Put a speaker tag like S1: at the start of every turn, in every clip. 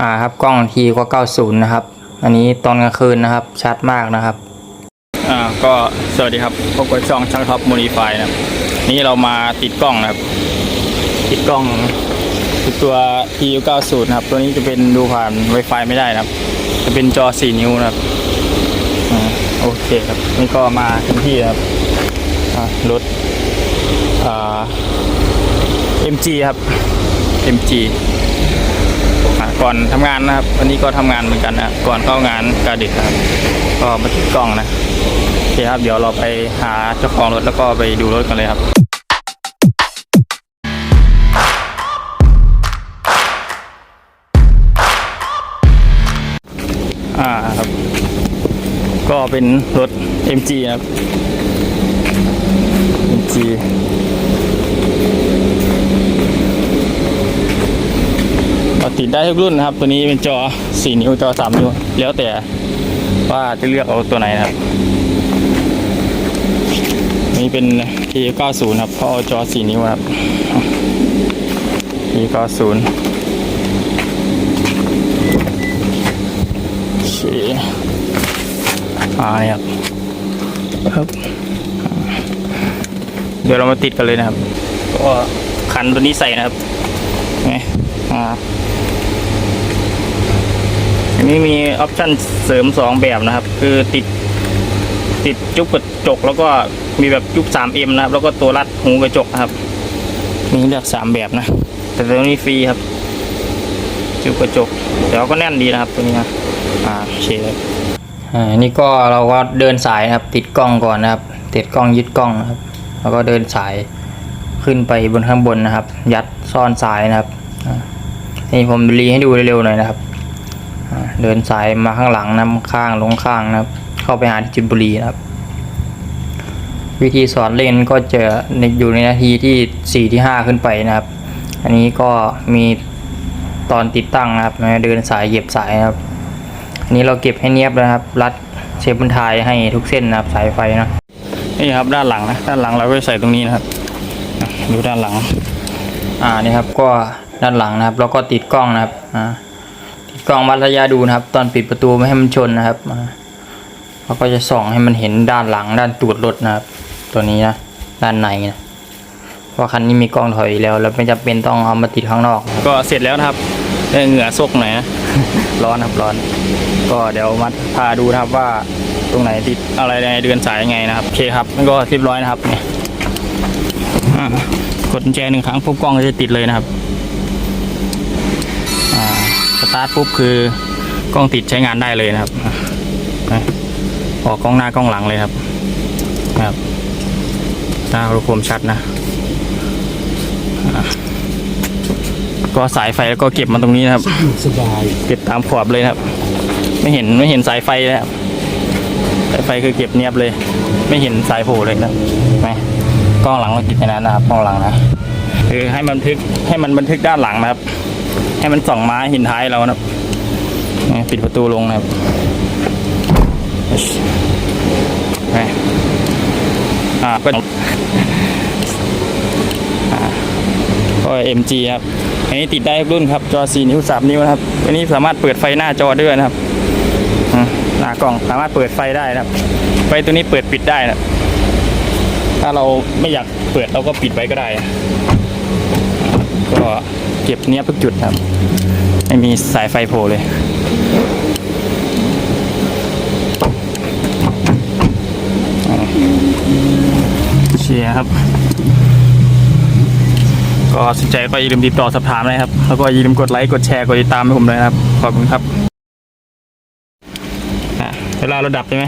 S1: อ่าครับกล้องทีก็90 นะครับ อันนี้ตอนกลางคืนนะครับชัดมากนะครับ
S2: อ่าก็สวัสดีครับพบกับช่องช่างท็อปโมดิฟายนะครับนี่เรามาติดกล้องนะครับ ติดกล้องคือตัว TU90 นะครับตัวนี้จะเป็นดูผ่าน Wi-Fi ไม่ได้นะครับ จะเป็นจอ 4 นิ้วนะครับอ่าโอเคครับนี่ก็มาถึงที่ครับอ่ารถอ่า MG ครับ MG ก่อนทำงานนะครับ วันนี้ก็ทำงานเหมือนกันนะก่อนเข้างานกาดึกครับก็มาติดกล้องนะโอเคครับ เดี๋ยวเราไปหาเจ้าของรถแล้วก็ไปดูรถกันเลยครับอ่าครับ ก็เป็นรถ MG ครับ MG ก็ติดได้ทุกรุ่นนะครับ ตัวนี้เป็นจอ 4 นิ้วจอ 3 นิ้ว แล้วแต่ว่าจะเลือกเอาตัวไหนนะครับ นี่เป็น T90 ครับเพราะเอาจอ 4 นิ้วครับ T90 โอเคอ่านี่ครับครับเดี๋ยวเรามาติดกันเลยนะครับ ก็คันตัวนี้ใส่นะครับไงอ่าอั นนี้มีออปชั่นเสริม 2 แบบนะครับ คือติดติดจุกกระจก แล้วก็มีแบบจุก 3M นะครับ แล้วก็ตัวรัดหูกระจกนะครับ มีเลือก 3 แบบนะ แต่ตัวนี้ฟรีครับ จุกกระจกแต่ก็แน่นดีนะครับตัวนี้นะอ่าโอเค
S1: อ่านี่ก็เราก็เดินสายนะครับ ติดกล้องก่อนนะครับ ติดกล้องยึดกล้องนะครับ แล้วก็เดินสายขึ้นไปบนข้างบนนะครับ ยัดซ่อนสายนะครับนี่ผมรีให้ดูเร็วๆหน่อยนะครับ เดินสายมาข้างหลังนำข้างลงข้างนะครับ เข้าไปหาที่จุดบุรีนะครับ วิธีสอนเล่นก็จะอยู่ในนาทีที่สี่ที่ห้าขึ้นไปนะครับ อันนี้ก็มีตอนติดตั้งนะครับนะเดินสายเหยียบสายนะครับ อันนี้เราเก็บให้เนียบนะครับ รัดเชฟบันทายให้ทุกเส้นนะครับสายไฟนะ
S2: นี่ครับด้านหลังนะด้านหลังเราก็ใส่ตรงนี้นะครับอะดูด้านหลัง
S1: อ่านี่ครับก็ด้านหลังนะครับ แล้วก็ติดกล้องนะครับอ่า กล้องวัดระยะดูนะครับ ตอนปิดประตูไม่ให้มันชนนะครับอ่าเราก็จะส่องให้มันเห็นด้านหลังด้านตูดรถนะครับ ตัวนี้นะด้านในนะเพราะคันนี้มีกล้องถอยอยู่แล้วเราไม่จำเป็นต้องเอามาติดข้างนอกนะครับ
S2: ก็เสร็จแล้วนะครับได้เหงื่อซกหน่อยนะร้อนครับร้อน ก็เดี๋ยวมาพาดูนะครับว่าตรงไหนติดอะไรในเดือนสายยังไงนะครับโอเคครับนั่นก็เรียบร้อยนะครับเนี่ยอ่ากดกุญแจหนึ่งครั้งปุ๊บกล้องก็จะติดเลยนะครับอ่าส ตาร์ทปุ๊บคือกล้องติดใช้งานได้เลยนะครับออกกล้องหน้ากล้องหลังเลยครับครับหน้ารูปคมชัดนะก็สายไฟแล้วก็เก็บมาตรงนี้นะครับ
S3: สบาย
S2: เก็บตามขอบเลยครับ ไม่เห็นไม่เห็นสายไฟเลยครับสายไฟคือเก็บเนียบเลย ไม่เห็นสายโผล่เลยนะไหมกล้องหลังเราติดในนั้นนะครับกล้องหลังนะคือให้มันบันทึกให้มันบันทึกด้านหลังนะครับ ให้มันส่องมาเห็นท้ายเรานะครับปิดประตูลงนะครับไปอ่าก็ก็ MG ครับ อันนี้ติดได้ทุกรุ่นครับ จอ 4 นิ้ว 3 นิ้วนะครับ อันนี้สามารถเปิดไฟหน้าจอด้วยนะครับหน้ากล่องสามารถเปิดไฟได้นะครับ ไฟตัวนี้เปิดปิดได้นะถ้าเราไม่อยากเปิดเราก็ปิดไว้ก็ได้ ก็ เก็บเนี้ยทุกจุดครับ ไม่มีสายไฟโผล่เลย เชียร์ครับ ก็สนใจก็อย่าลืมติดต่อสอบถามนะครับ แล้วก็อย่าลืมกดไลค์ กดแชร์ กดติดตามให้ผมด้วยนะครับ ขอบคุณครับเวลาเราดับใช่ไหม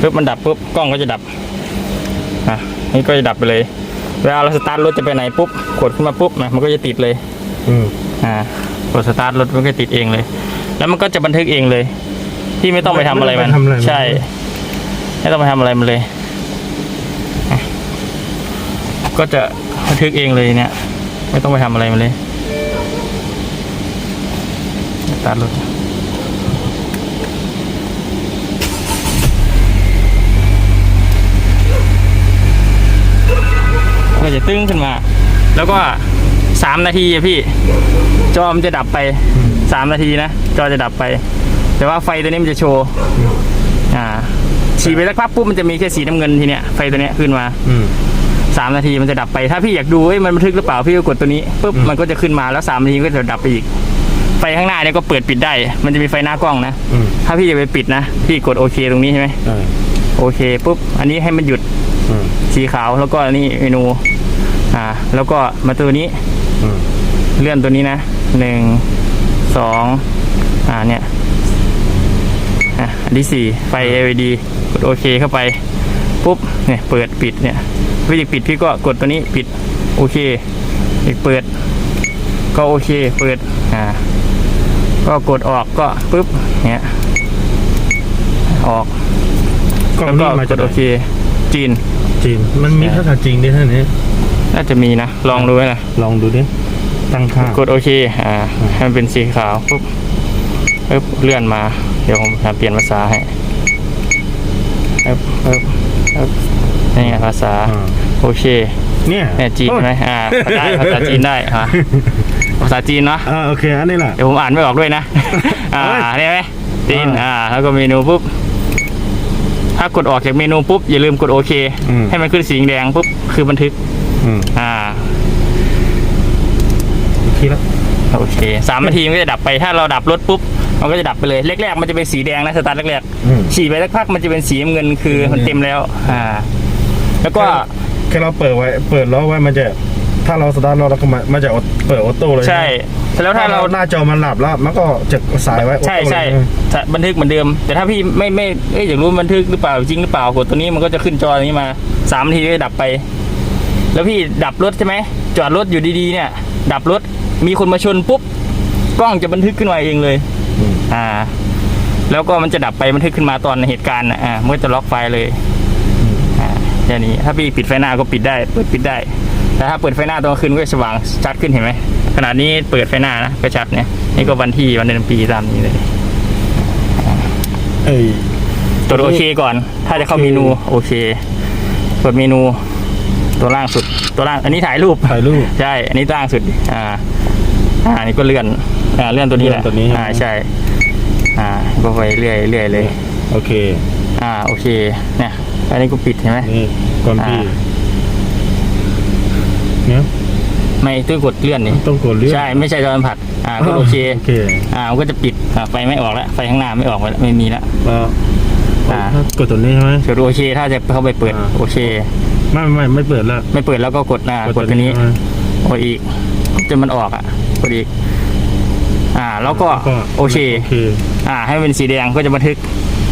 S2: ปุ๊บมันดับปุ๊บกล้องก็จะดับอะนี่ก็จะดับไปเลย เวลาเราสตาร์ทรถจะไปไหนปุ๊บกดขึ้นมาปุ๊บนะมันก็จะติดเลย
S3: อืม
S2: อ่ากดสตาร์ทรถมันก็ติดเองเลย แล้วมันก็จะบันทึกเองเลย ที่ไม่ต้องไปทำอะไรมัน
S3: ไม่ต้องไปทำอะไรมัน
S2: ใช่ ไม่ต้องไปทำอะไรมันเลยอะก็จะบันทึกเองเลยเนี่ย ไม่ต้องไปทำอะไรมันเลยสตาร์ทรถ ก็จะตึ้งขึ้นมา แล้วก็สามนาทีอะพี่ จอมันจะดับไปสามนาทีนะ จอจะดับไป แต่ว่าไฟตัวนี้มันจะโชว์ อ่าฉีดไปสักพักปุ๊บมันจะมีแค่สีน้ำเงินทีเนี้ยไฟตัวเนี้ยขึ้นมา
S3: อืม
S2: สามนาทีมันจะดับไป ถ้าพี่อยากดูเอ้ยมันบันทึกหรือเปล่าพี่ก็กดตัวนี้ปุ๊บ
S3: อืม
S2: มันก็จะขึ้นมาแล้วสามนาทีก็จะดับไปอีก ไฟข้างหน้าเนี่ยก็เปิดปิดได้ มันจะมีไฟหน้ากล้องนะ
S3: อืม
S2: ถ้าพี่จะไปปิดนะพี่กดโอเคตรงนี้ใช่ไหม
S3: เออ
S2: โอเคปุ๊บ อันนี้ให้มันหยุด
S3: อืม
S2: สีขาวแล้วก็อันนี้เมนู อ่า แล้วก็มาตัวนี้
S3: อืม
S2: เลื่อนตัวนี้นะหนึ่งสองอ่าเนี่ยอะอันที่สี่ไฟ LED กดโอเคเข้าไปปุ๊บเนี่ยเปิดปิดเนี่ยพี่อยากปิดพี่ก็กดตัวนี้ปิดโอเคอีกเปิด ก็โอเคเปิดอ่าก็กดออกก็ปุ๊บเนี่ยออก
S3: กล้อง
S2: แล้วก็
S3: นี้มากจาก
S2: ด
S3: ไหน
S2: โอเค จีน
S3: จีนมันมีภาษาจีนด้วยท่านนี้
S2: น่าจะมีนะ ลองดูไหมล่ะ
S3: ลองดูดิ ตั้งค่าก
S2: ดโอเค อ่า ให้มันเป็นสีขาวปุ๊บปึ๊บเลื่อนมา เดี๋ยวผมจะเปลี่ยนภาษาให้ปึ๊บปึ๊บปึ๊บนี่ไงภาษา
S3: อ่า
S2: โอเค
S3: เนี่ย
S2: เนี่ยจีนใช่ไหมอ่าได้ภาษาจีนได้อ่าภาษาจีนเนาะ
S3: อ่าโอเค อันนี้แหละ
S2: เดี๋ยวผมอ่านไม่ออกด้วยนะ อ่า
S3: เอ้ย
S2: ได้ไหมจีน
S3: อ่า
S2: อ่า แล้วก็เมนูปุ๊บ ถ้ากดออกจากเมนูปุ๊บอย่าลืมกดโอเค
S3: อืม
S2: ให้มันขึ้นสีแดงปุ๊บคือบันทึก
S3: อืม
S2: อ่า
S3: คิดแล้ว
S2: โอเคสามนาทีมันก็จะดับไปถ้าเราดับรถปุ๊บ มันก็จะดับไปเลยแรกๆมันจะเป็นสีแดงนะสตาร์ทแรก
S3: อืม
S2: ๆฉีดไปสักพักมันจะเป็นสีน้ำเงินคือมันเต็มแล้ว อ่า แล้วก็
S3: แค่เราเปิดไว้ เปิดล้อไว้มันจะ ถ้าเราสตาร์ทรถแล้วก็มามันจะเปิดออโต้เลย
S2: ใช่ แล้ว
S3: ถ้า
S2: ถ้า
S3: เรา
S2: เรา
S3: หน้าจอมันหลับแล้ว มันก็จะสายไว้ออโต้
S2: ใช่ใช่
S3: เลย
S2: จะบันทึกเหมือนเดิม แต่ถ้าพี่ไม่ไม่เอ้ยอยากรู้บันทึกหรือเปล่าจริงหรือเปล่ากดตัวนี้มันก็จะขึ้นจออย่างนี้มาสามนาทีก็จะดับไป แล้วพี่ดับรถใช่ไหมจอดรถอยู่ดีๆเนี่ย ดับรถมีคนมาชนปุ๊บกล้องจะบันทึกขึ้นมาเองเลย
S3: อืม
S2: อ่า แล้วก็มันจะดับไปบันทึกขึ้นมาตอนเหตุการณ์น่ะอ่ามันก็จะล็อกไฟเลย อ่าอย่างนี้ถ้าพี่ปิดไฟหน้าก็ปิดได้เปิดปิดได้ แต่ถ้าเปิดไฟหน้าตอนกลางคืนก็จะสว่างชัดขึ้นเห็นไหมขนาดนี้เปิดไฟหน้านะก็ชัดเนี่ยนี่ก็วันที่วันเดือนปีตามนี้เลย
S3: เอ้ย
S2: กดโอเคก่อน ถ้าจะเข้าเมนูโอเคกดเมนู ตัวล่างสุดตัวล่าง อันนี้ถ่ายรูป
S3: ถ่ายรูป
S2: ใช่อันนี้ล่างสุด อ่า อ่าอันนี้ก็เลื่อนอ่าเลื่อนตัวนี้แหละ
S3: เลื่อนตัวนี้
S2: อ่าใช่ อ่าก็ไปเรื่อยเรื่อยเลย
S3: โอเค
S2: อ่าโอเคเนี่ยอันนี้ก็ปิดใช่ไหม
S3: นี่ก่อนพี่
S2: อ่า
S3: เนี่ย
S2: ไม่ต้องกดเลื่อนนี่
S3: ต้องกดเลื่อน
S2: ใช่ไม่ใช่จอสัมผัสอ่าก็โอเค
S3: โอเค
S2: อ่ามันก็จะปิดอ่าไฟไม่ออกแล้วไฟข้างหน้าไม่ออกแล้วไม่มีแล้ว
S3: แล้ว
S2: อ่า
S3: กดตัวนี้ใช่ไหม
S2: กดโอเค ถ้าจะเข้าไปเปิด
S3: อ่า
S2: โอเค
S3: ไม่ไม่ไม่เปิดแล้ว
S2: ไม่เปิดแล้วก็กดอ่ากดตัวนี้
S3: ใช่ไหม
S2: กดอีกจนมันออกอะกดอีก อ่า แล้วก็
S3: ก็
S2: โอเค
S3: โอเค
S2: อ่า ให้มันเป็นสีแดงก็จะบันทึก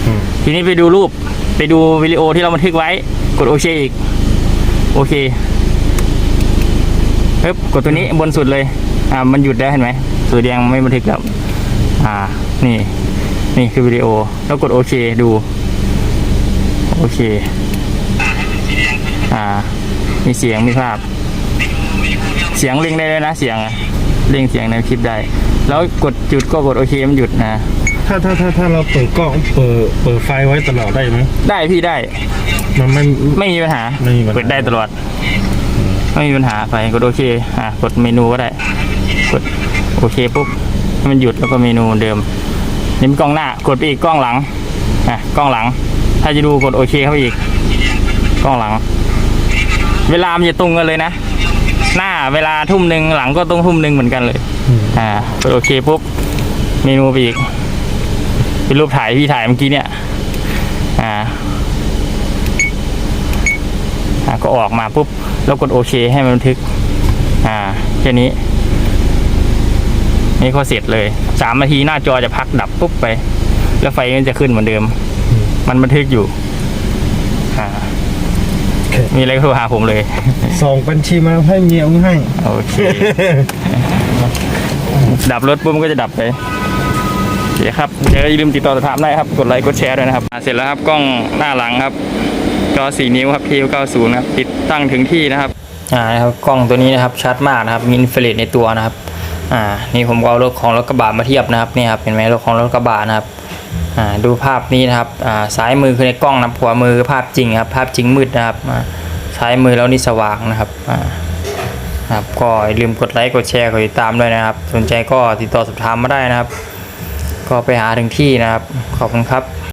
S3: อืม
S2: ทีนี้ไปดูรูปไปดูวิดีโอที่เราบันทึกไว้ กดโอเคอีก โอเค ปึ๊บกดตัวนี้บนสุดเลยอ่ามันหยุดได้วเห็นไหมสีแดงไม่บันทึกแล้วอ่านี่ นี่คือวิดีโอ แล้วกดโอเคดู โอเค อ่า มีเสียงมีภาพ เสียงเร่งได้เลยนะเสียงอะเร่งเสียงในคลิปได้ แล้วกดหยุดก็กดโอเคมันหยุดนะ
S3: ถ้าถ้าถ้าถ้าเราเปิดกล้องเปิดเปิดไฟไว้ตลอดได้ไหม
S2: ได้พี่ได้
S3: มันไม่
S2: ไม่มีปัญหา
S3: ไม่มีปัญหา
S2: เปิดได้ตลอด ไม่มีปัญหาไปกดโอเคอะกดเมนูก็ได้กดโอเคปุ๊บมันหยุดแล้วก็เมนูเดิมนี่เป็นกล้องหน้ากดไปอีกกล้องหลังอะกล้องหลัง ถ้าจะดูกดโอเคเข้าไปอีกกล้องหลัง เวลามันจะตรงกันเลยนะ หน้าเวลาทุ่มหนึ่งหลังก็ต้องทุ่มหนึ่งเหมือนกันเลย
S3: อ่า
S2: กดโอเคปุ๊บเมนูไปอีกเป็นรูปถ่ายพี่ถ่ายเมื่อกี้เนี่ย อ่าอ่า ก็ออกมาปุ๊บแล้วกดโอเคให้มันบันทึก อ่าแค่นี้ นี่ก็เสร็จเลยสามนาทีหน้าจอจะพักดับปุ๊บไป แล้วไฟมันจะขึ้นเหมือนเดิม มันบันทึกอยู่ อ่า
S3: โอเค
S2: มีอะไรก็โทรหาผมเลย
S3: ส่งบัญชีมาให้เมียอุ้งให้
S2: โอเค ดับรถปุ๊บมันก็จะดับไปโอเคครับเดี๋ยวอย่าลืมติดต่อสอบถามได้ครับ กดไลค์ กดแชร์ด้วยนะครับอ่าเสร็จแล้วครับกล้องหน้าหลังครับจ อ 4 นิ้วครับ TU90 ครับติดตั้งถึงที่นะครับอ่านะครับกล้องตัวนี้นะครับชัดมากนะครับมีอินฟราเรดในตัวนะครับอ่านี่ผมเอารถของรถกระบะมาเทียบนะครับนี่ครับเห็นไหมรถของรถกระบะนะครับอ่าดูภาพนี้นะครับอ่าซ้ายมือคือในกล้องนะครับขวามือภาพจริงครับภาพจริงมืดนะครับซ้ายมือแล้วนี่สว่างนะครับอ่า
S1: ครับก็อย่าลืมกดไลค์กดแชร์กดติดตามด้วยนะครับ สนใจก็ติดต่อสอบถามมาได้นะครับ ก็ไปหาถึงที่นะครับ ขอบคุณครับ